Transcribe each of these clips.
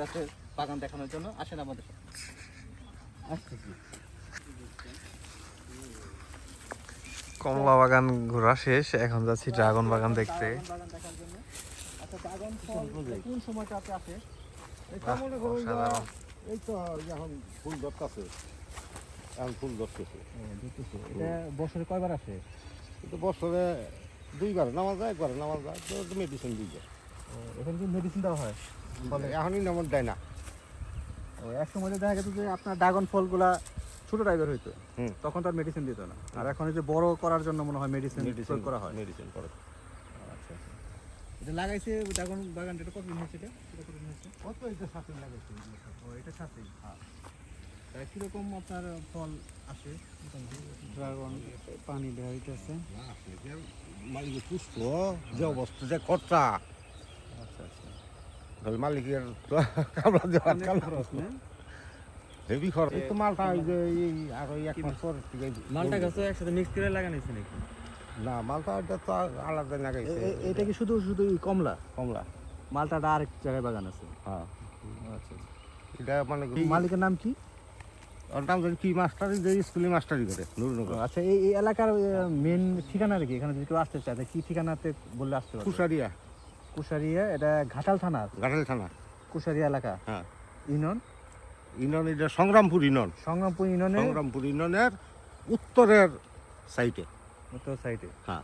গাছের বাগান দেখানোর জন্য আসেন আমাদের কমলা বাগান ঘোরা শেষ এখন যাচ্ছি ড্রাগন বাগান দেখতে। আচ্ছা কোন সময়টাতে আসে এই তো এখন ফুল ধরতেছে। এখন ফুল ধরতেছে। এটা বছরে কয়বার আসে? বছরে দুইবার নামাজ যায় একবার নামাজ যায় তো মেডিসিন দুইবার। এখানে কি মেডিসিন দেওয়া হয়। বলে এখনই নামাজ দেয় না। ও, এক সময় দেখা গেছে যে আপনার ড্রাগন ফলগুলা ছোট টাইপের হইতো। তখন তার মেডিসিন দিত না। আর এখন যে বড় করার জন্য মনে হয় মেডিসিন মেডিসিন করা হয়। মেডিসিন করে আচ্ছা আচ্ছা। এটা লাগাইছে ড্রাগন বাগানটা এটা কতদিন হয়েছে এটা? কতদিন হয়েছে? কত এটা সাথে লাগাইছে ও এটা সাথেই হ্যাঁ। তা কীরকম আপনার ফল আসে? ড্রাগন পানি দেওয়া হইতেছে। মালিক পুষ্ট যে অবস্থা যে খরচা তাহলে মালিকের কামলা দেওয়ার কামলা হেভি খরচ এই তো মালটা এই যে এই আরও এক মাস পর মালটা গাছও একসাথে মিক্স করে লাগানিছে নাকি? না মালটা এটা তো আলাদা লাগাইছে এটা কি শুধু শুধু কমলা? কমলা। মালটাটা আরেক জায়গায় বাগান আছে। হ্যাঁ আচ্ছা এটা মানে মালিকের নাম কি? ওর নাম কি মাস্টারি যে স্কুলে মাস্টারি করে নুরনগর। আচ্ছা এই এলাকার মেন ঠিকানা কি এখানে যদি কেউ আসতে চায় কি ঠিকানাতে বললে আসতে পারবে? কুশারিয়া কুশারিয়া এটা ঘাটাল থানা গাঠাল থানা। কুশারিয়া এলাকা। হ্যাঁ। ইউনিয়ন? ইউনিয়ন এটা সংগ্রামপুর ইউনিয়ন। সংগ্রামপুর ইউনিয়নের? সংগ্রামপুর ইউনিয়নের উত্তরের সাইডে উত্তর সাইডে হ্যাঁ।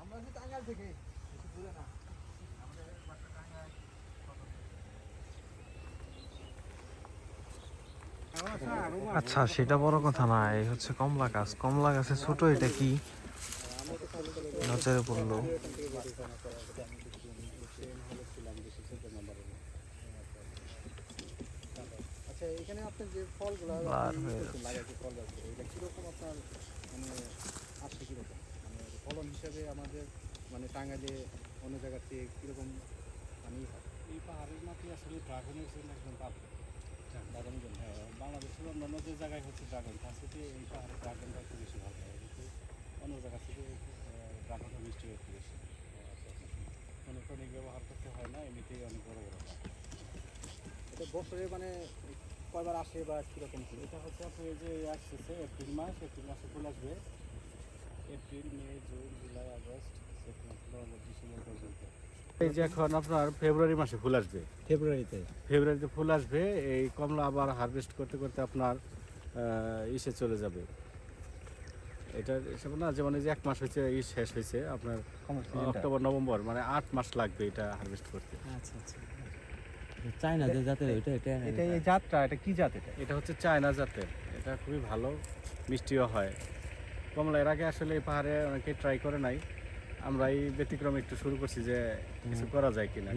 আমরা যে টাঙ্গাইল থেকে? আচ্ছা সেটা বড় কথা না, এই হচ্ছে কমলা গাছ। কমলা গাছে ছোট এটা কি? নজরে পড়ল। যে ফলগুলো এটা আপনার মানে মানে ফলন হিসাবে আমাদের মানে অন্য জায়গার থেকে কীরকম এই পাহাড়ের আসলে ড্রাগনের জন্য একদম ড্রাগনের হ্যাঁ বাংলাদেশের অন্যান্য যে জায়গায় হচ্ছে ড্রাগন তার থেকে এই পাহাড়ের ড্রাগনটা একটু বেশি ভালো হয় কিন্তু অন্য জায়গা থেকে ড্রাগনটা মিষ্টি একটু বেশি কোনো টনিক ব্যবহার করতে হয় না এমনিতেই অনেক বড় বড় হয় এটা বছরে মানে কয়বার আসে বা কীরকম কি এটা হচ্ছে আপনি যে আসতেছে এপ্রিল মাস এপ্রিল মাসে ফুল আসবে April May June July August September November December পর্যন্ত এই যে এখন আপনার ফেব্রুয়ারি মাসে ফুল আসবে। ফেব্রুয়ারিতে। ফেব্রুয়ারিতে ফুল আসবে এই কমলা আবার হারভেস্ট করতে করতে আপনার ইসে চলে যাবে। এটা না যেমন এই যে এক মাস হয়েছে শেষ হয়েছে আপনার অক্টোবর নভেম্বর মানে আট মাস লাগবে এটা হারভেস্ট করতে। আচ্ছা আচ্ছা। চায়না যে জাতের ওইটা এটা এটা এই জাতটা এটা কি জাত এটা? এটা হচ্ছে চায়না জাতের। এটা খুবই ভালো মিষ্টিও হয়। কমলা এর আগে আসলে এই পাহাড়ে অনেকে ট্রাই করে নাই। আমরা এই ব্যতিক্রম একটু শুরু করছি যে কিছু করা যায় কিনা।